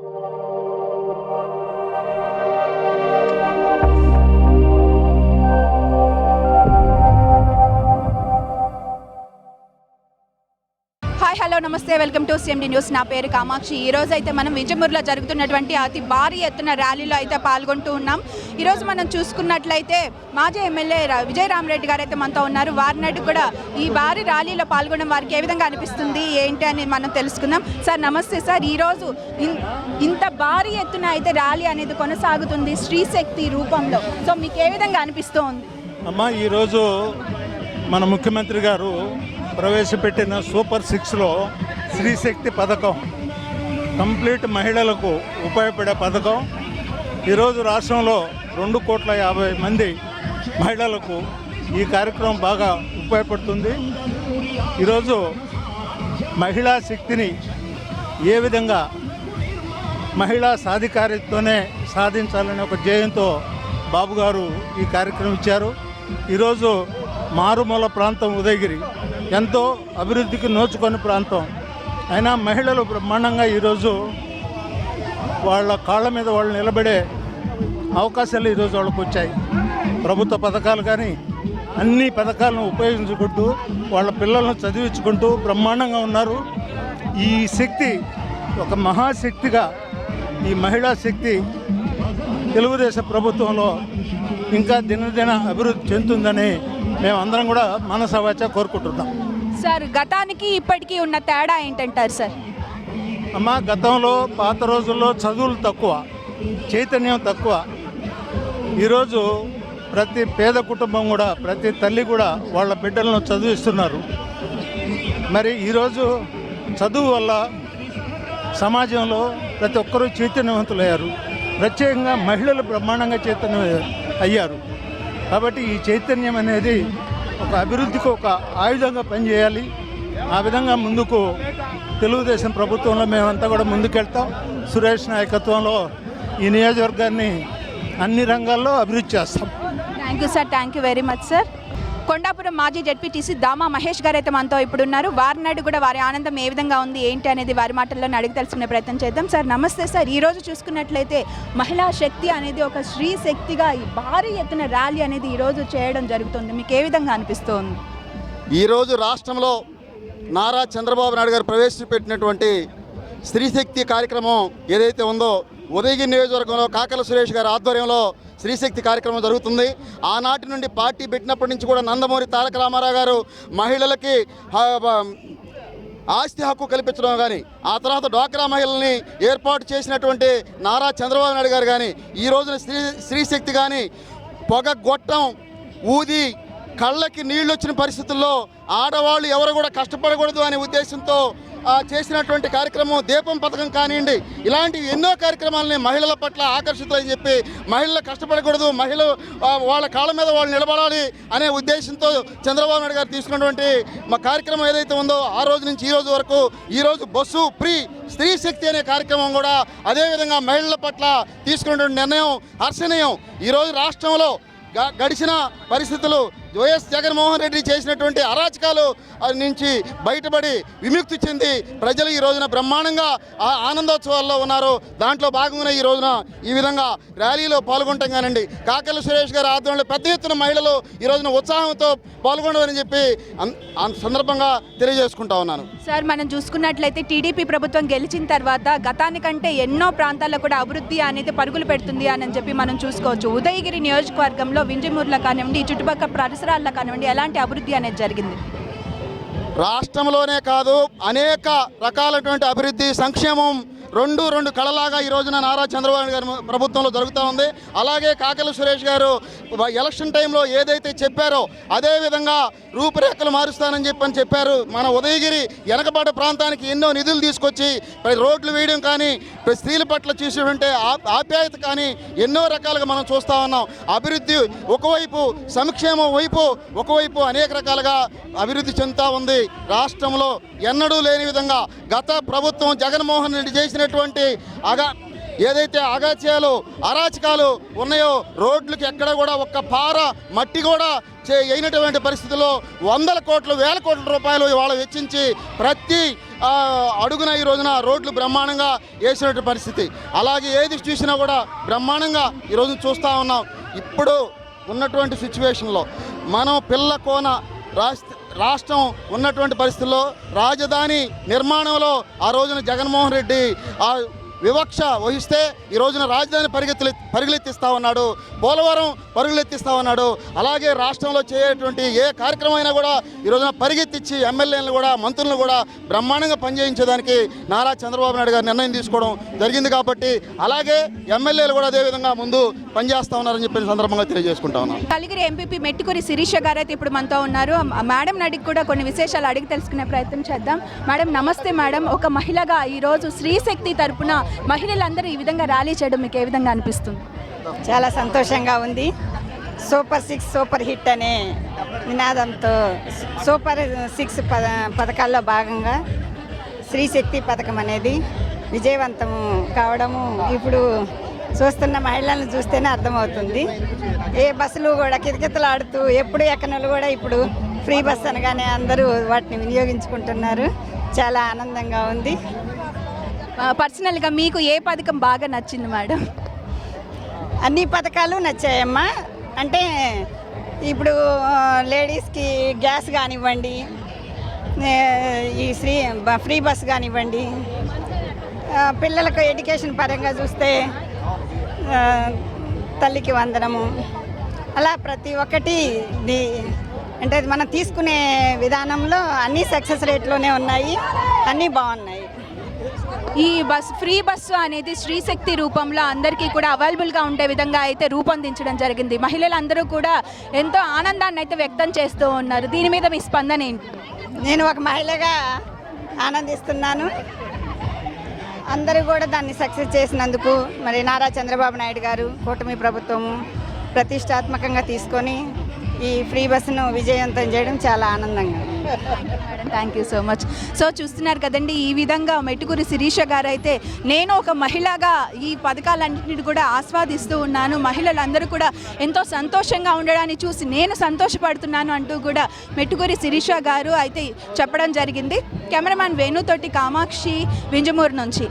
Thank you. నమస్తే. Welcome to CMD news. నా పేరు కామాక్షి. ఈ రోజు అయితే మనం విజయమూరులో జరుగుతున్నటువంటి అతి భారీ ఎత్తున ర్యాలీలో అయితే పాల్గొంటూ ఉన్నాం. ఈరోజు మనం చూసుకున్నట్లయితే మాజీ ఎమ్మెల్యే విజయరామరెడ్డి గారు అయితే మనతో ఉన్నారు. వారినాటి కూడా ఈ భారీ ర్యాలీలో పాల్గొనడం వారికి ఏ విధంగా అనిపిస్తుంది ఏంటి అని మనం తెలుసుకుందాం. సార్ నమస్తే సార్. ఈరోజు ఇంత భారీ ఎత్తున అయితే ర్యాలీ అనేది కొనసాగుతుంది శ్రీశక్తి రూపంలో. సో మీకు ఏ విధంగా అనిపిస్తోంది? అమ్మ ఈరోజు మన ముఖ్యమంత్రి గారు ప్రవేశపెట్టిన సూపర్ సిక్స్లో స్త్రీశక్తి పథకం కంప్లీట్ మహిళలకు ఉపయోగపడే పథకం. ఈరోజు రాష్ట్రంలో రెండు కోట్ల యాభై మంది మహిళలకు ఈ కార్యక్రమం బాగా ఉపయోగపడుతుంది. ఈరోజు మహిళా శక్తిని ఏ విధంగా మహిళా సాధికారితోనే సాధించాలనే ఒక ధ్యేయంతో బాబు గారు ఈ కార్యక్రమం ఇచ్చారు. ఈరోజు మారుమూల ప్రాంతం ఉదయగిరి ఎంతో అభివృద్ధికి నోచుకొని ప్రాంతం. అయినా మహిళలు బ్రహ్మాండంగా ఈరోజు వాళ్ళ కాళ్ళ మీద వాళ్ళు నిలబడే అవకాశాలు ఈరోజు వాళ్ళకు వచ్చాయి. ప్రభుత్వ పథకాలు కానీ అన్ని పథకాలను ఉపయోగించుకుంటూ వాళ్ళ పిల్లలను చదివించుకుంటూ బ్రహ్మాండంగా ఉన్నారు. ఈ శక్తి ఒక మహాశక్తిగా ఈ మహిళా శక్తి తెలుగుదేశం ప్రభుత్వంలో ఇంకా దినదిన అభివృద్ధి చెందుతుందని మేము అందరం కూడా మనసవాచ కోరుకుంటున్నాం. సార్ గతానికి ఇప్పటికీ ఉన్న తేడా ఏంటంటారు సార్? అమ్మ గతంలో పాత రోజుల్లో చదువులు తక్కువ చైతన్యం తక్కువ. ఈరోజు ప్రతి పేద కుటుంబం కూడా ప్రతి తల్లి కూడా వాళ్ళ బిడ్డలను చదివిస్తున్నారు. మరి ఈరోజు చదువు వల్ల సమాజంలో ప్రతి ఒక్కరూ చైతన్యవంతులయ్యారు. ప్రత్యేకంగా మహిళలు బ్రహ్మాండంగా చైతన్యం అయ్యారు. కాబట్టి ఈ చైతన్యం అనేది ఒక అభివృద్ధికి ఒక ఆయుధంగా పనిచేయాలి. ఆ విధంగా ముందుకు తెలుగుదేశం ప్రభుత్వంలో మేమంతా కూడా ముందుకెళ్తాం. సురేష్ నాయకత్వంలో ఈ నియోజకవర్గాన్ని అన్ని రంగాల్లో అభివృద్ధి చేస్తాం. Thank you sir thank you very much sir Kondapuram మాజీ జడ్పీటీసీ దామా మహేష్ గారు అయితే మనతో ఇప్పుడు ఉన్నారు వారి నాడు కూడా వారి ఆనందం ఏ విధంగా ఉంది ఏంటి అనేది వారి మాటల్లో అడిగి తెలుసుకునే ప్రయత్నం చేద్దాం. సార్ నమస్తే సార్. ఈ రోజు చూసుకున్నట్లయితే మహిళా శక్తి అనేది ఒక స్త్రీ శక్తిగా భారీ ఎత్తున ర్యాలీ అనేది ఈరోజు చేయడం జరుగుతుంది. మీకు ఏ విధంగా అనిపిస్తోంది? ఈరోజు రాష్ట్రంలో నారా చంద్రబాబు నాయుడు గారు ప్రవేశపెట్టినటువంటి స్త్రీశక్తి కార్యక్రమం ఏదైతే ఉందో ఉదయగిరి నియోజకవర్గంలో కాకల సురేష్ గారి ఆధ్వర్యంలో స్త్రీశక్తి కార్యక్రమం జరుగుతుంది. ఆనాటి నుండి పార్టీ పెట్టినప్పటి నుంచి కూడా నందమూరి తారక రామారావు గారు మహిళలకి ఆస్తి హక్కు కల్పించడం కానీ ఆ తర్వాత డ్వాక్రా మహిళల్ని ఏర్పాటు చేసినటువంటి నారా చంద్రబాబు నాయుడు గారు కానీ ఈ రోజున స్త్రీ స్త్రీశక్తి కానీ పొగ గొట్టం ఊది కళ్ళకి నీళ్ళు వచ్చిన పరిస్థితుల్లో ఆడవాళ్ళు ఎవరు కూడా కష్టపడకూడదు అనే ఉద్దేశంతో చేసినటువంటి కార్యక్రమం దీపం పథకం కానివ్వండి ఇలాంటి ఎన్నో కార్యక్రమాలని మహిళల పట్ల ఆకర్షితులని చెప్పి మహిళలు కష్టపడకూడదు మహిళలు వాళ్ళ కాళ్ళ మీద వాళ్ళు నిలబడాలి అనే ఉద్దేశంతో చంద్రబాబు నాయుడు గారు తీసుకున్నటువంటి మా కార్యక్రమం ఏదైతే ఉందో ఆ రోజు నుంచి ఈ రోజు వరకు ఈ రోజు బస్సు ఫ్రీ స్త్రీ శక్తి అనే కార్యక్రమం కూడా అదేవిధంగా మహిళల పట్ల తీసుకున్నటువంటి నిర్ణయం హర్షణీయం. ఈరోజు రాష్ట్రంలో గ- గడిచిన పరిస్థితులు వైఎస్ జగన్మోహన్ రెడ్డి చేసినటువంటి అరాచకాలు నుంచి బయటపడి విముక్తి చెంది ప్రజలు ఈ రోజున బ్రహ్మాండంగా ఆ ఆనందోత్సవాల్లో ఉన్నారు. దాంట్లో భాగంగా ఈ రోజున ఈ విధంగా ర్యాలీలో పాల్గొంటాం కానండి కాకల సురేష్ గారి ఆధ్వర్యంలో పెద్ద ఎత్తున మహిళలు ఈ రోజున ఉత్సాహంతో పాల్గొనవని చెప్పి సందర్భంగా తెలియజేసుకుంటా ఉన్నాను. సార్ మనం చూసుకున్నట్లయితే టీడీపీ ప్రభుత్వం గెలిచిన తర్వాత గతానికంటే ఎన్నో ప్రాంతాల్లో కూడా అభివృద్ధి అనేది పరుగులు పెడుతుంది అని చెప్పి మనం చూసుకోవచ్చు. ఉదయగిరి నియోజకవర్గంలో వింజమూర్ల కానివ్వండి ఈ చుట్టుపక్కల పరిసరాల్లో కానివ్వండి ఎలాంటి అభివృద్ధి అనేది జరిగింది? రాష్ట్రంలోనే కాదు అనేక రకాలైనటువంటి అభివృద్ధి సంక్షేమం రెండు రెండు కళలాగా ఈ రోజున నారా చంద్రబాబు గారి ప్రభుత్వంలో జరుగుతూ ఉంది. అలాగే కాకల సురేష్ గారు ఎలక్షన్ టైంలో ఏదైతే చెప్పారో అదేవిధంగా రూపురేఖలు మారుస్తానని చెప్పని చెప్పారు. మన ఉదయగిరి వెనకబాటు ప్రాంతానికి ఎన్నో నిధులు తీసుకొచ్చి రోడ్లు వేయడం కానీ స్త్రీల పట్ల చూసేటువంటి ఆ- ఆప్యాయత కానీ ఎన్నో రకాలుగా మనం చూస్తూ ఉన్నాం. అభివృద్ధి ఒకవైపు సంక్షేమం వైపు ఒకవైపు అనేక రకాలుగా అభివృద్ధి చెందుతూ ఉంది. రాష్ట్రంలో ఎన్నడూ లేని విధంగా గత ప్రభుత్వం జగన్మోహన్ రెడ్డి చేసినటువంటి అగా ఏదైతే అగాచ్యాలు అరాచకాలు ఉన్నాయో రోడ్లకి ఎక్కడ కూడా ఒక్క పార మట్టి కూడా చే అయినటువంటి పరిస్థితుల్లో వందల కోట్లు వేల కోట్ల రూపాయలు ఇవాళ వెచ్చించి ప్రతి అడుగున ఈ రోజున రోడ్లు బ్రహ్మాండంగా వేసినటువంటి పరిస్థితి. అలాగే ఏది చూసినా కూడా బ్రహ్మాండంగా ఈరోజు చూస్తూ ఉన్నాం. ఇప్పుడు ఉన్నటువంటి సిచ్యువేషన్లో మనం పిల్ల కోన రాష్ట్ర రాష్ట్రం ఉన్నటువంటి పరిస్థితుల్లో రాజధాని నిర్మాణంలో ఆ రోజున జగన్మోహన్ రెడ్డి ఆ వివక్ష వహిస్తే ఈ రోజున రాజధాని పరిగెత్తులు పరుగులెత్తిస్తా ఉన్నాడు. పోలవరం పరుగులెత్తిస్తా ఉన్నాడు. అలాగే రాష్ట్రంలో చేయటువంటి ఏ కార్యక్రమం అయినా కూడా ఈ రోజున పరిగెత్తిచ్చి ఎమ్మెల్యేలను కూడా మంత్రులను కూడా బ్రహ్మాండంగా పనిచేయించేదానికి నారా చంద్రబాబు నాయుడు గారు నిర్ణయం తీసుకోవడం జరిగింది కాబట్టి అలాగే ఎమ్మెల్యేలు కూడా అదేవిధంగా ముందు పనిచేస్తా ఉన్నారని చెప్పిన సందర్భంగా తెలియజేసుకుంటా ఉన్నాను. కలిగిరి ఎంపీపీ మెట్టుకురి శిరీష గారు అయితే ఇప్పుడు మనతో ఉన్నారు. మేడం అడిగి కూడా కొన్ని విశేషాలు అడిగి తెలుసుకునే ప్రయత్నం చేద్దాం. మేడం నమస్తే మేడం. ఒక మహిళగా ఈరోజు స్త్రీశక్తి తరపున మహిళలందరూ ఈ విధంగా ర్యాలీ చేయడం మీకు ఏ విధంగా అనిపిస్తుంది? చాలా సంతోషంగా ఉంది. సూపర్ సిక్స్ సూపర్ హిట్ అనే నినాదంతో సూపర్ సిక్స్ పద పథకాల్లో భాగంగా స్త్రీశక్తి పథకం అనేది విజయవంతం కావడము ఇప్పుడు చూస్తున్న మహిళలను చూస్తేనే అర్థమవుతుంది. ఏ బస్సులు కూడా కితకితలాడుతూ ఎప్పుడు ఎక్కనలు కూడా ఇప్పుడు ఫ్రీ బస్ అనగానే అందరూ వాటిని వినియోగించుకుంటున్నారు. చాలా ఆనందంగా ఉంది. పర్సనల్గా మీకు ఏ పథకం బాగా నచ్చింది మేడం? అన్ని పథకాలు నచ్చాయమ్మా. అంటే ఇప్పుడు లేడీస్కి గ్యాస్ కానివ్వండి ఈ ఫ్రీ ఫ్రీ బస్ కానివ్వండి పిల్లలకు ఎడ్యుకేషన్ పరంగా చూస్తే తల్లికి వందనము. అలా ప్రతి ఒక్కటి అంటే మనం తీసుకునే విధానంలో అన్నీ సక్సెస్ రేట్లోనే ఉన్నాయి అన్నీ బాగున్నాయి. ఈ బస్ ఫ్రీ బస్సు అనేది శ్రీశక్తి రూపంలో అందరికీ కూడా అవైలబుల్గా ఉండే విధంగా అయితే రూపొందించడం జరిగింది. మహిళలందరూ కూడా ఎంతో ఆనందాన్ని అయితే వ్యక్తం చేస్తూ ఉన్నారు. దీని మీద మీ స్పందన ఏంటి? నేను ఒక మహిళగా ఆనందిస్తున్నాను. అందరూ కూడా దాన్ని సక్సెస్ చేసినందుకు మరి నారా చంద్రబాబు నాయుడు గారు కూటమి ప్రభుత్వము ప్రతిష్టాత్మకంగా తీసుకొని ఈ ఫ్రీ బస్సును విజయవంతం చేయడం చాలా ఆనందంగా thank you so much so చూస్తున్నారు కదండి ఈ విధంగా మెట్టుకూరి శిరీష గారు అయితే నేను ఒక మహిళగా ఈ పథకాలన్నింటినీ కూడా ఆస్వాదిస్తూ ఉన్నాను. మహిళలందరూ కూడా ఎంతో సంతోషంగా ఉండడాన్ని చూసి నేను సంతోషపడుతున్నాను అంటూ కూడా మెట్టుకూరి శిరీష గారు అయితే చెప్పడం జరిగింది. కెమెరామ్యాన్ వేణుతోటి కామాక్షి వింజమూరు నుంచి.